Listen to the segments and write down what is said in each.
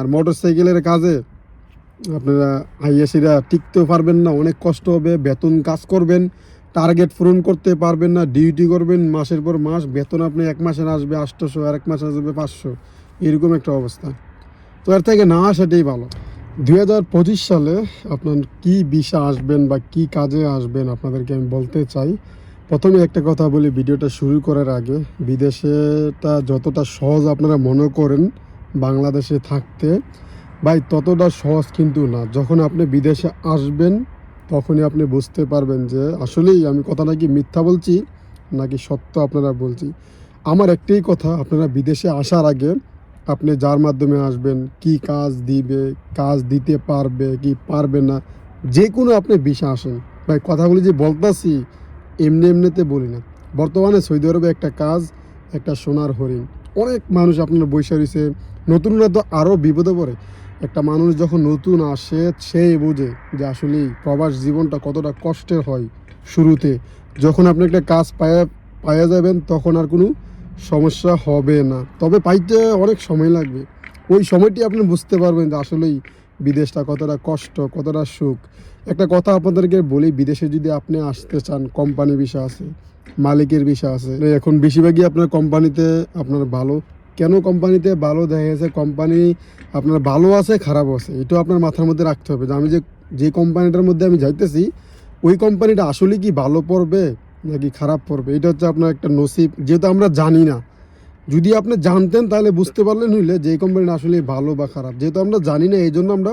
আর motor সাইকেলের কাজে আপনারা আইএসিরা টিকতেও পারবেন না, অনেক কষ্ট হবে, বেতন কাজ করবেন, টার্গেট পূরণ করতে পারবেন না, ডিউটি করবেন, মাসের পর মাস, বেতন আপনি এক মাসের আসবে আটশোশো আর এক মাসে আসবে পাঁচশো, এরকম একটা অবস্থা। তো এর থেকে না আসাটাই ভালো। দুই হাজার পঁচিশ সালে আপনার কি বিষা আসবেন বা কি কাজে আসবেন আপনাদেরকে আমি বলতে চাই। প্রথমে একটা কথা বলি, ভিডিওটা শুরু করার আগে, বিদেশেটা যতটা সহজ আপনারা মনে করেন বাংলাদেশে থাকতে। ভাই, ততটা সহজ কিন্তু না। যখন আপনি বিদেশে আসবেন, তখনই আপনি বুঝতে পারবেন যে আসলেই আমি কথা নাকি মিথ্যা বলছি, নাকি সত্য আপনারা বলছি। আমার একটাই কথা, আপনারা বিদেশে আসার আগে আপনি যার মাধ্যমে আসবেন, কি কাজ দিবে, কাজ দিতে পারবে, কি পারবে না যে কোনো আপনি বিষয় আসেন। ভাই, কথাগুলি যে বলতাছি, এমনি এমনিতে বলি না। বর্তমানে সৌদি আরবে একটা কাজ, একটা সোনার হরিণ। অনেক মানুষ আপনার বৈশা রয়েছে নতুনরা তো আরও বিপদে পড়ে। একটা মানুষ যখন নতুন আসে, সেই বোঝে যে আসলেই প্রবাস জীবনটা কতটা কষ্টের হয় শুরুতে। যখন আপনি একটা কাজ পায়া পাওয়া যাবেন, তখন আর কোনো সমস্যা হবে না। তবে পাইতে অনেক সময় লাগবে। ওই সময়টি আপনি বুঝতে পারবেন যে আসলেই বিদেশটা কতটা কষ্ট, কতটা সুখ। একটা কথা আপনাদেরকে বলি, বিদেশে যদি আপনি আসতে চান কোম্পানি বিষয় আছে, মালিকের বিষয় আছে, এখন বেশিরভাগই আপনার কোম্পানিতে আপনার ভালো কেন কোম্পানিতে ভালো দেখা গেছে কোম্পানি আপনার ভালো আছে খারাপ আছে? এটাও আপনার মাথার মধ্যে রাখতে হবে যে আমি যে যে কোম্পানিটার মধ্যে আমি যাইতেছি, ওই কোম্পানিটা আসলে কি ভালো পড়বে নাকি খারাপ পড়বে? এটা হচ্ছে আপনার একটা নসিব, যেহেতু আমরা জানি না। যদি আপনি জানতেন তাহলে বুঝতে পারলেন হইলে যে কোম্পানিটা আসলে ভালো বা খারাপ। যেহেতু আমরা জানি না এই জন্য আমরা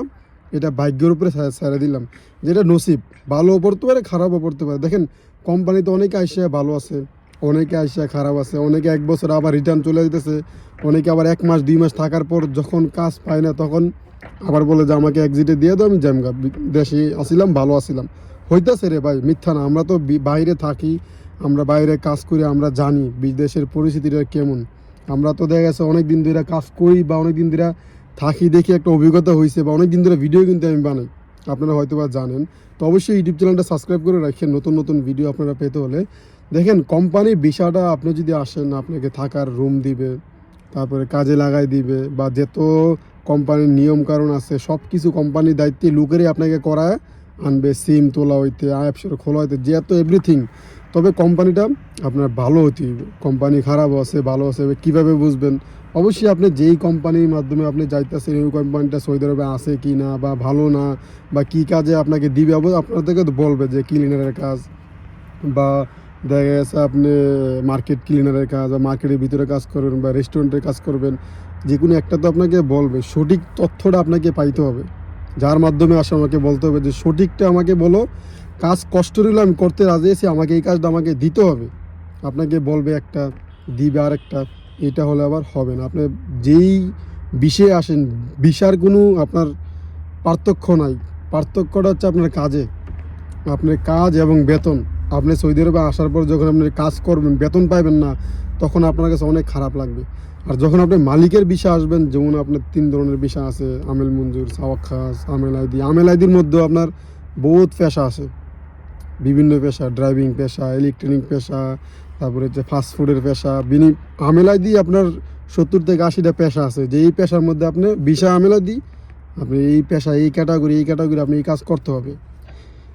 এটা ভাগ্যের উপরে ছেড়ে দিলাম যেটা নসিব। ভালোও পড়তে পারে, খারাপও পড়তে পারে। দেখেন, কোম্পানিতে অনেকে আইসা ভালো আছে, অনেকে আইসা খারাপ আছে, অনেকে এক বছর আবার রিটার্ন চলে যেতেছে অনেকে আবার এক মাস, দুই মাস থাকার পর যখন কাজ পায় না তখন আবার বলে যে, আমাকে একজিটে দিয়ে দাও, আমি জামগা। দেশে আসিলাম, ভালো আসিলাম। হইতাছে রে ভাই, মিথ্যা না। আমরা তো বাইরে থাকি, আমরা বাইরে কাজ করি, আমরা জানি বিদেশের পরিস্থিতিটা কেমন। আমরা তো দেখা গেছে অনেক দিন ধরে কাজ করি বা অনেক দিন ধরে থাকি দেখি একটা অভিজ্ঞতা হয়েছে বা অনেক দিন ধরে ভিডিও কিন্তু আমি বানাই। আপনারা হয়তো বা জানেন। তো অবশ্যই ইউটিউব চ্যানেলটা সাবস্ক্রাইব করে রাখেন। নতুন নতুন ভিডিও আপনারা পেতে হলে। দেখেন কোম্পানির বিষয়টা আপনি যদি আসেন, আপনাকে থাকার রুম দিবে। তারপরে কাজে লাগাই দিবে বা যত কোম্পানির নিয়ম কারণ আছে সব কিছু কোম্পানির দায়িত্বে লোকেরই আপনাকে করায় আনবে, সিম তোলা হইতে অ্যাপসের খোলা হইতে যেহেতু এভরিথিং তবে কোম্পানিটা আপনার ভালো হতে হবে কোম্পানি খারাপ আছে, ভালো আছে কীভাবে বুঝবেন? অবশ্যই আপনি যেই কোম্পানির মাধ্যমে আপনি যাইতেছেন ওই কোম্পানিটা সৌদি আরবে আছে কি না, বা ভালো না, বা কি কাজে আপনাকে দিবে আপনাদেরকে তো বলবে যে ক্লিনারের কাজ, বা দেখা গেছে আপনি মার্কেট ক্লিনারের কাজ বা মার্কেটের ভিতরে কাজ করবেন বা রেস্টুরেন্টের কাজ করবেন, যে কোনো একটা তো আপনাকে বলবে, সঠিক তথ্যটা আপনাকে পাইতে হবে। যার মাধ্যমে আসে আমাকে বলতে হবে যে, সঠিকটা আমাকে বলো, কাজ কষ্ট হলে আমি করতে রাজি আছি, আমাকে এই কাজটা আমাকে দিতে হবে। আপনাকে বলবে একটা, দিবে আর একটা এটা হলে আবার হবে না। আপনি যেই বিষয়ে আসেন বিষার কোনো আপনার পার্থক্য নাই। পার্থক্যটা হচ্ছে আপনার কাজে। আপনার কাজ এবং বেতন। আপনি সৌদি আরবে আসার পর যখন আপনি কাজ করবেন, বেতন পাইবেন না, তখন আপনার কাছে অনেক খারাপ লাগবে। আর যখন আপনি মালিকের বিষয় আসবেন, যেমন আপনার তিন ধরনের বিষয় আছে, আমেল মঞ্জুর, সাওয়াক খাস, আমেল আইদি আমেল আইদির মধ্যেও আপনার বহুত পেশা আছে। বিভিন্ন পেশা, ড্রাইভিং পেশা, ইলেকট্রনিক পেশা, তারপরে হচ্ছে ফাস্টফুডের পেশা, বিনি আমেলাই দিয়ে আপনার সত্তর থেকে আশিটা পেশা আছে। যে এই পেশার মধ্যে আপনি বিশা আমেলা দিই আপনি এই পেশা, এই ক্যাটাগরি এই ক্যাটাগরি আপনি এই কাজ করতে হবে।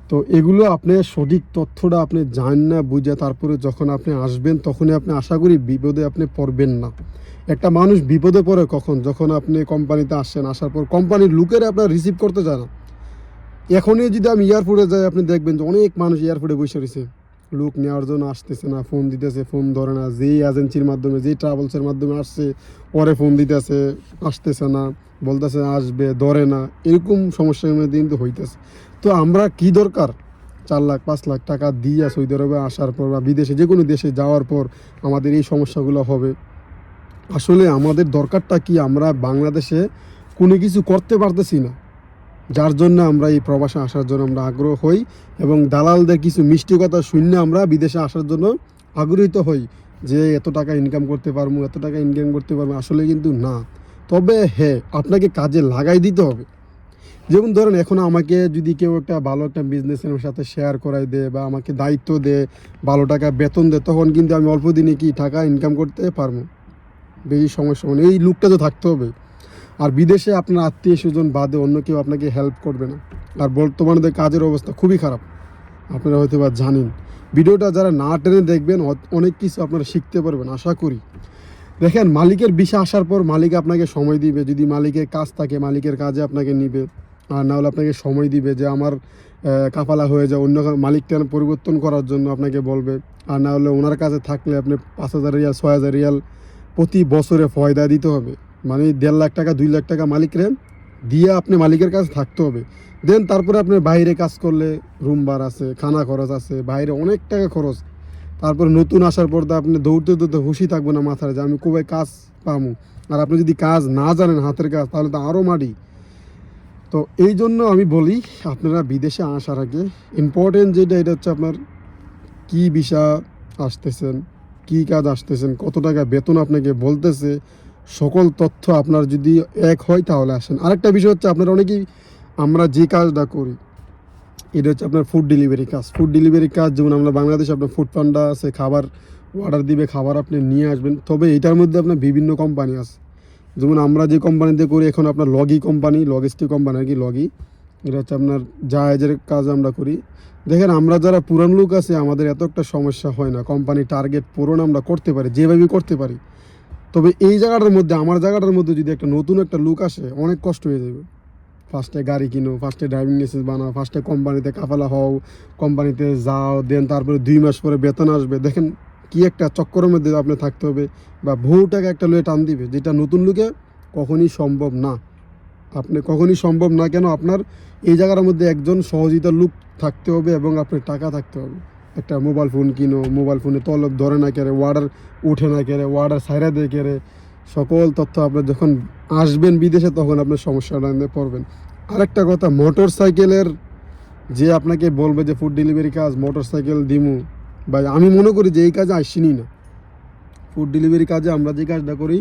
তো এগুলো আপনি সঠিক তথ্যটা আপনি জানেন না, বুঝে তারপরে যখন আপনি আসবেন তখনই আপনি আশা করি বিপদে আপনি পড়বেন না। একটা মানুষ বিপদে পড়ে কখন? যখন আপনি কোম্পানিতে আসছেন আসার পর কোম্পানির লোকেরা আপনার রিসিভ করতে চায় না। এখনই যদি আমি এয়ারপোর্টে যাই, আপনি দেখবেন যে অনেক মানুষ এয়ারপোর্টে বসে রয়েছে। লোক নেওয়ার জন্য আসতেছে না ফোন দিতেছে ফোন ধরে না। যেই এজেন্সির মাধ্যমে, যেই ট্রাভেলসের মাধ্যমে আসছে, পরে ফোন দিতেছে, আসতেছে না, বলতেছে আসবে, ধরে না। এরকম সমস্যার মধ্যে কিন্তু হইতেছে। তো আমরা কি দরকার? চার লাখ, পাঁচ লাখ টাকা দিয়ে সৌদি আরবে আসার পর বা বিদেশে যে কোনো দেশে যাওয়ার পর আমাদের এই সমস্যাগুলো হবে। আসলে আমাদের দরকারটা কি? আমরা বাংলাদেশে কোনো কিছু করতে পারতেছি না। যার জন্য আমরা এই প্রবাসে আসার জন্য আমরা আগ্রহ হই এবং দালালদের কিছু মিষ্টি কথা শূন্য আমরা বিদেশে আসার জন্য আগ্রহীত হই যে এত টাকা ইনকাম করতে পারব, এত টাকা ইনকাম করতে পারব, আসলে কিন্তু না। তবে হ্যাঁ আপনাকে কাজে লাগাই দিতে হবে। যেমন ধরেন, এখন আমাকে যদি কেউ একটা ভালো একটা বিজনেসের সাথে শেয়ার করাই দেয় বা আমাকে দায়িত্ব দেয়, ভালো টাকা বেতন দেয়, তখন কিন্তু আমি অল্প দিনে কি টাকা ইনকাম করতে পারব? বেশি সমস্যা মানে এই লুকটা তো থাকতে হবে। আর বিদেশে আপনার আত্মীয় স্বজন বাদে অন্য কেউ আপনাকে হেল্প করবে না। আর বর্তমানে কাজের অবস্থা খুবই খারাপ। আপনারা হয়তো বা জানেন। ভিডিওটা যারা না টেনে দেখবেন অনেক কিছু আপনারা শিখতে পারবেন, আশা করি। দেখেন, মালিকের বিষে আসার পর মালিক আপনাকে সময় দিবে। যদি মালিকের কাজ থাকে, মালিকের কাজে আপনাকে নিবে। আর না হলে আপনাকে সময় দিবে যে আমার কাপালা হয়ে যায় অন্য মালিকটা পরিবর্তন করার জন্য আপনাকে বলবে। আর না হলে ওনার কাছে থাকলে আপনি পাঁচ হাজার রিয়াল, ছয় হাজার রিয়াল প্রতি বছরে ফয়দা দিতে হবে। মানে দেড় লাখ টাকা, দুই লাখ টাকা মালিকরে দিয়ে আপনি মালিকের কাছে থাকতে হবে। দেন তারপরে আপনার বাইরে কাজ করলে রুম বার আছে, খানা খরচ আছে, বাইরে অনেক টাকা খরচ। তারপরে নতুন আসার পর তো আপনি দৌড়তে দৌড়তে হুশি থাকব না মাথায় যে আমি কবে কাজ পামু। আর আপনি যদি কাজ না জানেন হাতের কাজ, তাহলে তো আরও মাটি। তো এই জন্য আমি বলি, আপনারা বিদেশে আসার আগে ইম্পর্টেন্ট যেটা, এটা হচ্ছে আপনার কি ভিসা আসতেছেন, কি কাজ আসতেছেন, কত টাকা বেতন আপনাকে বলতেছে সকল তথ্য আপনার যদি এক হয় তাহলে আসেন। আরেকটা বিষয় হচ্ছে আপনারা অনেকেই আমরা যে কাজটা করি, এটা হচ্ছে আপনার ফুড ডেলিভারি কাজ। ফুড ডেলিভারি কাজ, যেমন আমরা বাংলাদেশে আপনার ফুড পান্ডা আছে, খাবার অর্ডার দিবে, খাবার আপনি নিয়ে আসবেন। তবে এটার মধ্যে আপনার বিভিন্ন কোম্পানি আছে। যেমন আমরা যে কোম্পানিতে করি, এখন আপনার লগি কোম্পানি লজিস্টিক কোম্পানি আর কি, লগি। এটা হচ্ছে আপনার জাহাজের কাজ আমরা করি। দেখেন, আমরা যারা পুরান লোক আছে, আমাদের এত একটা সমস্যা হয় না। কোম্পানি টার্গেট পূরণ আমরা করতে পারি, যেভাবে করতে পারি। তবে এই জায়গাটার মধ্যে, আমার জায়গাটার মধ্যে যদি একটা নতুন একটা লুক আসে, অনেক কষ্ট হয়ে যাবে। ফার্স্টে গাড়ি কিনো ফার্স্টে ড্রাইভিং লাইসেন্স বানাও ফার্স্টে কোম্পানিতে কাফালা হও কোম্পানিতে যাও দেন তারপরে দুই মাস পরে বেতন আসবে। দেখেন কি একটা চক্করের মধ্যে আপনি থাকতে হবে বা বহু টাকা একটা লয়ে টান দিবে, যেটা নতুন লুকে কখনই সম্ভব না। আপনি কখনই সম্ভব না কেন আপনার এই জায়গার মধ্যে একজন সহযোগিতার লুক থাকতে হবে এবং আপনার টাকা থাকতে হবে। একটা মোবাইল ফোন কিনো মোবাইল ফোনে তলব ধরে না কেড়ে ওয়ার্ডার উঠে না কেড়ে ওয়ার্ডার সাইরা দিয়ে কেড়ে, সকল তথ্য আপনার যখন আসবেন বিদেশে তখন আপনার সমস্যাটা পড়বেন। আরেকটা কথা মোটর সাইকেলের যে আপনাকে বলবে যে ফুড ডেলিভারি কাজ মোটর সাইকেল দিমু বা আমি মনে করি যে এই কাজে আসিনি না। ফুড ডেলিভারি কাজে আমরা যে কাজটা করি,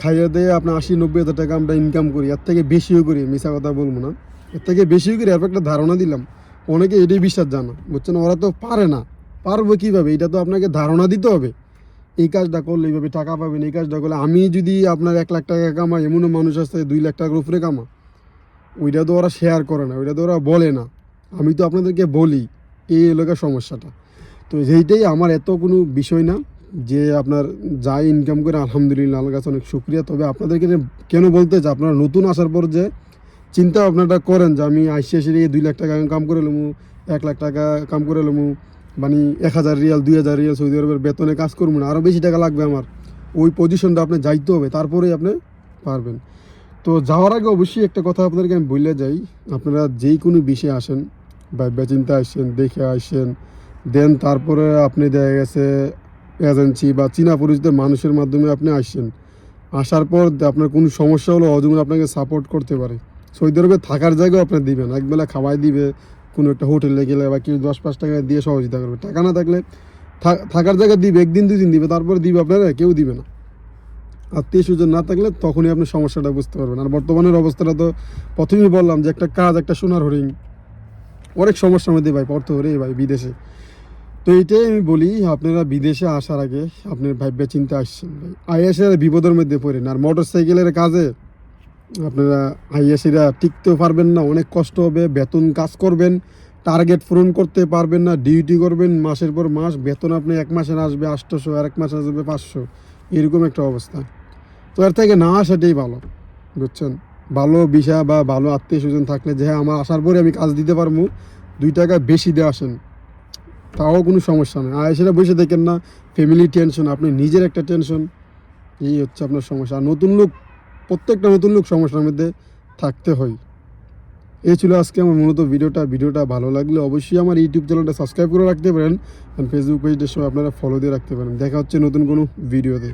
খাইয়ে দিয়ে আপনার আশি, নব্বই হাজার টাকা আমরা ইনকাম করি, এর থেকে বেশিও করি মিশা কথা বলব না। এর থেকে বেশিও করি এরপর একটা ধারণা দিলাম। অনেকে এটাই বিশ্বাস জানা। বুঝছেন ওরা তো পারে না। পারব কীভাবে? এটা তো আপনাকে ধারণা দিতে হবে। এই কাজটা করলে এইভাবে টাকা পাবেন, এই কাজটা করলে আমি যদি আপনার এক লাখ টাকা কামাই, এমনও মানুষ আসতে দুই লাখ টাকার উপরে কামা ওইটা তো ওরা শেয়ার করে না, ওইটা তো ওরা বলে না। আমি তো আপনাদেরকে বলি, এই এলাকার সমস্যাটা। তো যেইটাই আমার এত কোনো বিষয় না যে আপনার যা ইনকাম করে আলহামদুলিল্লাহ আমার কাছে অনেক শুক্রিয়া। তবে আপনাদেরকে কেন বলতে চাই, আপনারা নতুন আসার পর যে চিন্তা ভাবনাটা করেন যে আমি আইসি এসে দুই লাখ টাকা কাম করে এলামু এক লাখ টাকা কাম করে এলামু মানে এক হাজার রিয়াল, দুই হাজার রিয়াল সৌদি আরবের বেতনে কাজ করব না আরও বেশি টাকা লাগবে আমার। ওই পজিশনটা আপনি যাইতে হবে, তারপরেই আপনি পারবেন। তো যাওয়ার আগে অবশ্যই একটা কথা আপনাদেরকে আমি বললে যাই, আপনারা যেই কোনো বিষয়ে আসেন বা বেচিন্তা আসেন দেখে আসছেন, দেন তারপরে আপনি দেখা গেছে এজেন্সি বা চীনা পরিচিত মানুষের মাধ্যমে আপনি আসছেন। আসার পর আপনার কোনো সমস্যা হলো অজুন আপনাকে সাপোর্ট করতে পারে। সৌদি আরবে থাকার জায়গাও আপনি দিবেন। একবেলা খাওয়াই দিবে, কোনো একটা হোটেলে গেলে বা কেউ দশ পাঁচ টাকা দিয়ে সহযোগিতা করবে। টাকা না থাকলে থাকার জায়গা দিবে, একদিন দুদিন দিবে, তারপরে দিবে আপনারা, কেউ দিবে না। আত্মীয় স্বজন না থাকলে তখনই আপনি সমস্যাটা বুঝতে পারবেন। আর বর্তমানের অবস্থাটা তো প্রথমেই বললাম যে একটা কাজ, একটা সোনার হরিণ। অনেক সমস্যার মধ্যে ভাই, পড়তে হরে ভাই, বিদেশে। তো এইটাই আমি বলি, আপনারা বিদেশে আসার আগে আপনার ভাইবে চিন্তা আসছেন ভাই। আইএসের বিপদের মধ্যে পড়েন। আর মোটর সাইকেলের কাজে আপনারা আইএসিরা টিকতেও পারবেন না, অনেক কষ্ট হবে, বেতন কাজ করবেন, টার্গেট পূরণ করতে পারবেন না, ডিউটি করবেন, মাসের পর মাস, বেতন আপনি এক মাসের আসবে আটশোশো, আর এক মাসে আসবে পাঁচশো, এরকম একটা অবস্থা। তো এর থেকে না আসাটাই ভালো, বুঝছেন? ভালো বিষয় বা ভালো আত্মীয় স্বজন থাকলে যে হ্যাঁ আমার আসার পরে আমি কাজ দিতে পারব, দুই টাকা বেশি দিয়ে আসেন। তাও কোনো সমস্যা নেই। আর সেটা বসে দেখেন না ফ্যামিলি টেনশন আপনি নিজের একটা টেনশন এই হচ্ছে আপনার সমস্যা। আর নতুন লোক প্রত্যেকটা নতুন লোক সমস্যার মধ্যে থাকতে হয়। এই ছিল আজকে আমার মূলত ভিডিওটা। ভিডিওটা ভালো লাগলে অবশ্যই আমার ইউটিউব চ্যানেলটা সাবস্ক্রাইব করে রাখতে পারেন। ফেসবুক পেজটার সময় আপনারা ফলো দিয়ে রাখতে পারেন। দেখা হচ্ছে নতুন কোনো ভিডিওতে